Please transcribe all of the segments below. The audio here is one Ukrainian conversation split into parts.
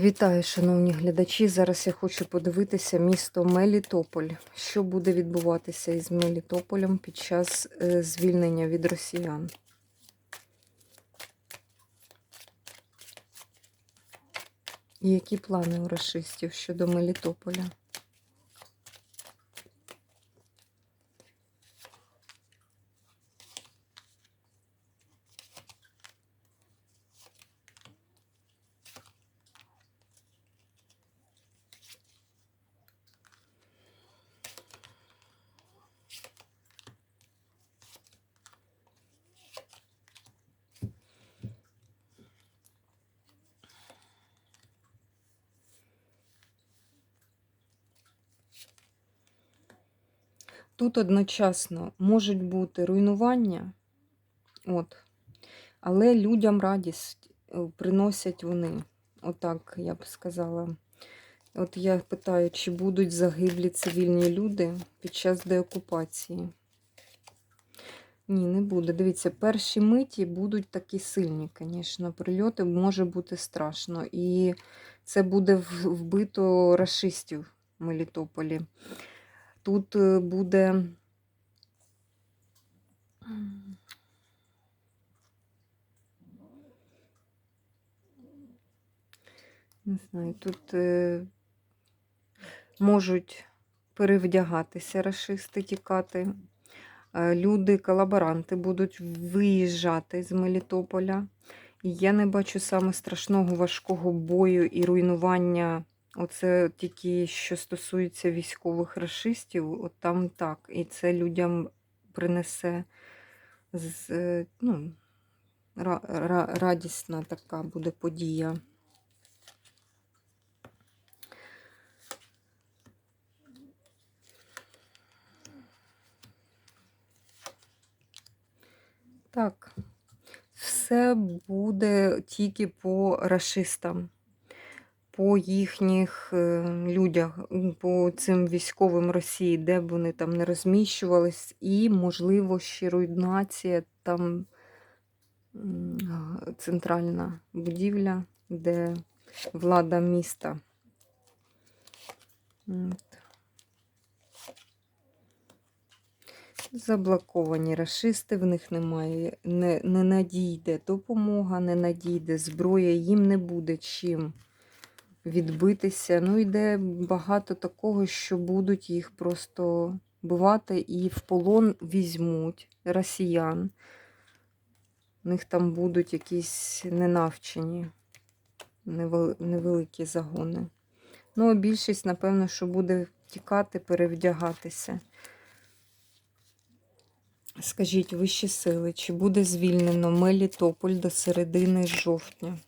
Вітаю, шановні глядачі. Зараз я хочу подивитися місто Мелітополь. Що буде відбуватися із Мелітополем під час е, звільнення від росіян? Які плани у расистів щодо Мелітополя? Тут одночасно можуть бути руйнування, от, але людям радість е, приносять вони. Отак я б сказала. От я питаю, чи будуть загиблі цивільні люди під час деокупації? Ні, не буде. Дивіться, перші миті будуть такі сильні, звісно. Прильоти може бути страшно. І це буде вбито расистів в Мелітополі. Тут е, буде. Не знаю, тут е, можуть перевдягатися расисти, тікати. Е, Люди, колаборанти будуть виїжджати з Мелітополя. Я не бачу саме страшного важкого бою і руйнування. Оце тільки що стосується військових расистів, от там так. І це людям принесе з, е, ну, ра, ра, радісна така буде подія. Так, все буде тільки по расистам, по їхніх е, людях, по цим військовим Росії, де б вони там не розміщувались, і, можливо, ще руйнація там центральна будівля, де влада міста. Заблоковані расисти, в них немає, не, не надійде допомога, не надійде зброя, їм не буде чим відбитися. Ну, йде багато такого, що будуть їх просто бивати і в полон візьмуть росіян. У них там будуть якісь ненавчені, невеликі загони. Ну, більшість, напевно, що буде тікати, перевдягатися. Скажіть, вищі сили, чи буде звільнено Мелітополь до середини жовтня?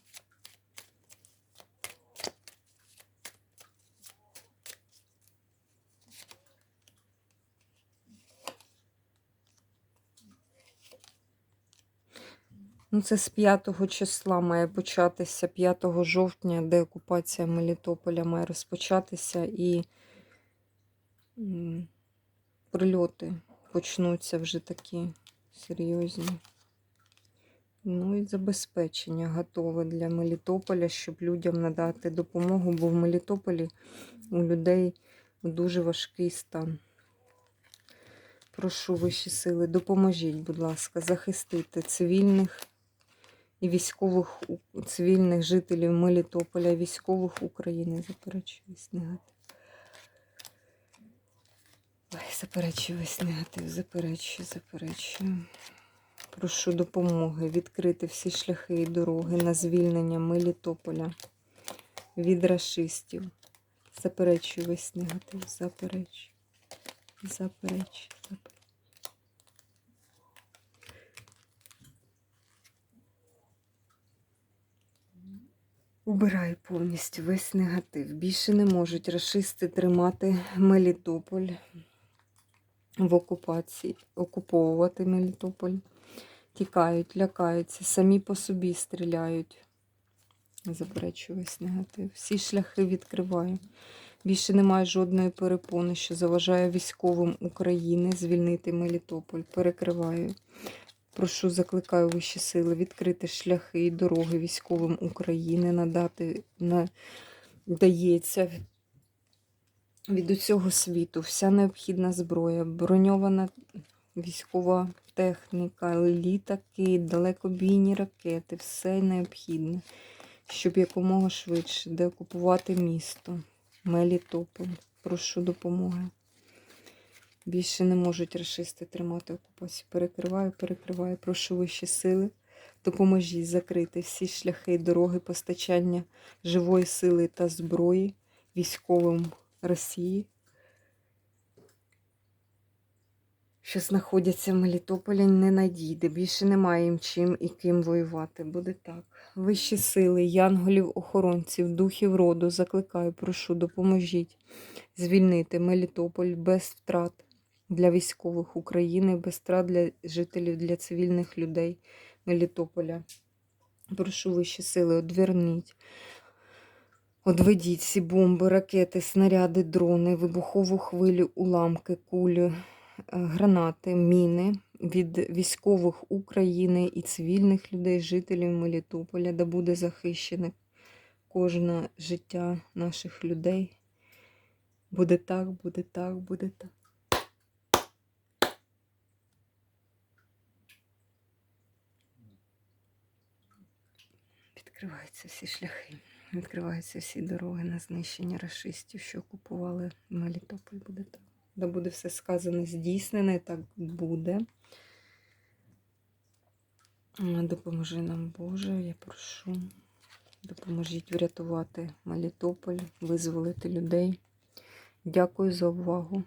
Ну, це з 5 числа має початися, 5 жовтня, де окупація Мелітополя має розпочатися і прильоти почнуться вже такі серйозні. Ну і забезпечення готове для Мелітополя, щоб людям надати допомогу, бо в Мелітополі у людей дуже важкий стан. Прошу вищі сили, допоможіть, будь ласка, захистити цивільних і військових цивільних жителів Мелітополя, військових України. Заперечую весь негатив. Ой, заперечую весь негатив, заперечую, заперечую. Прошу допомоги відкрити всі шляхи і дороги на звільнення Мелітополя від рашистів. Заперечую весь негатив, заперечую. Заперечую, заперечую. Убираю повністю весь негатив. Більше не можуть рашисти тримати Мелітополь в окупації, окуповувати Мелітополь. Тікають, лякаються, самі по собі стріляють. Заперечую весь негатив. Всі шляхи відкриваю. Більше немає жодної перепони, що заважає військовим України звільнити Мелітополь. Перекриваю. Прошу, закликаю вищі сили відкрити шляхи і дороги військовим України, надати на дається від усього світу вся необхідна зброя, броньована військова техніка, літаки, далекобійні ракети, все необхідне, щоб якомога швидше деокупувати місто Мелітополь. Прошу допомоги. Більше не можуть расисти тримати окупацію. Перекриваю, перекриваю. Прошу вищі сили. Допоможіть закрити всі шляхи, дороги постачання живої сили та зброї військовим Росії, що знаходяться в Мелітополі, не надійде. Більше немає їм чим і ким воювати. Буде так. Вищі сили, янголів, охоронців, духів роду, закликаю, прошу, допоможіть звільнити Мелітополь без втрат для військових України, без втрат для жителів, для цивільних людей Мелітополя. Прошу вищі сили, одверніть. Одведіть всі бомби, ракети, снаряди, дрони, вибухову хвилю, уламки, кулі, е, гранати, міни від військових України і цивільних людей, жителів Мелітополя, де буде захищене кожне життя наших людей. Буде так, буде так, буде так. Відкриваються всі шляхи, відкриваються всі дороги на знищення расистів, що окупували Мелітополь. Буде так. Да буде все сказане, здійснене, так буде. Допоможи нам, Боже, я прошу. Допоможіть врятувати Мелітополь, визволити людей. Дякую за увагу.